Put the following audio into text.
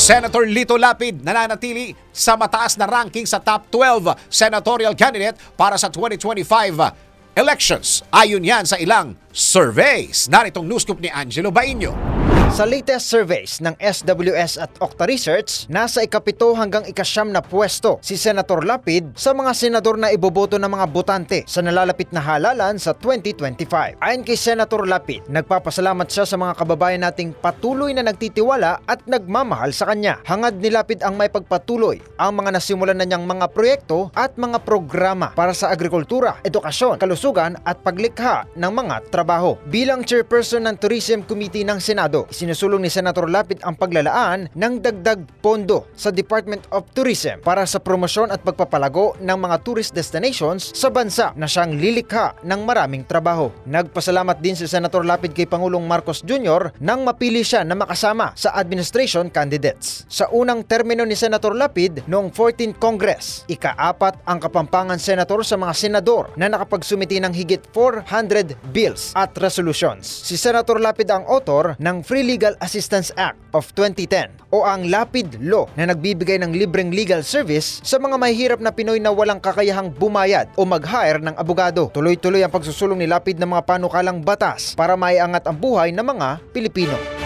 Senator Lito Lapid nananatili sa mataas na ranking sa top 12 senatorial candidate para sa 2025 elections. Ayon yan sa ilang surveys. Naritong news scoop ni Angelo Baino. Sa latest surveys ng SWS at Okta Research, nasa ikapito hanggang ikasyam na pwesto si Senator Lapid sa mga senador na iboboto ng mga botante sa nalalapit na halalan sa 2025. Ayon kay Senator Lapid, nagpapasalamat siya sa mga kababayan nating patuloy na nagtitiwala at nagmamahal sa kanya. Hangad ni Lapid ang may pagpatuloy ang mga nasimulan na niyang mga proyekto at mga programa para sa agrikultura, edukasyon, kalusugan at paglikha ng mga trabaho. Bilang chairperson ng Tourism Committee ng Senado, sinusulong ni Senator Lapid ang paglalaan ng dagdag pondo sa Department of Tourism para sa promosyon at pagpapalago ng mga tourist destinations sa bansa na siyang lilikha ng maraming trabaho. Nagpasalamat din si Senator Lapid kay Pangulong Marcos Jr. nang mapili siya na makasama sa administration candidates. Sa unang termino ni Senator Lapid noong 14th Congress, ikaapat ang kapampangan senator sa mga senador na nakapagsumiti ng higit 400 bills at resolutions. Si Senator Lapid ang author ng Free Legal Assistance Act of 2010 o ang Lapid Law na nagbibigay ng libreng legal service sa mga mahihirap na Pinoy na walang kakayahang bumayad o mag-hire ng abogado. Tuloy-tuloy ang pagsusulong ni Lapid ng mga panukalang batas para maiangat ang buhay ng mga Pilipino.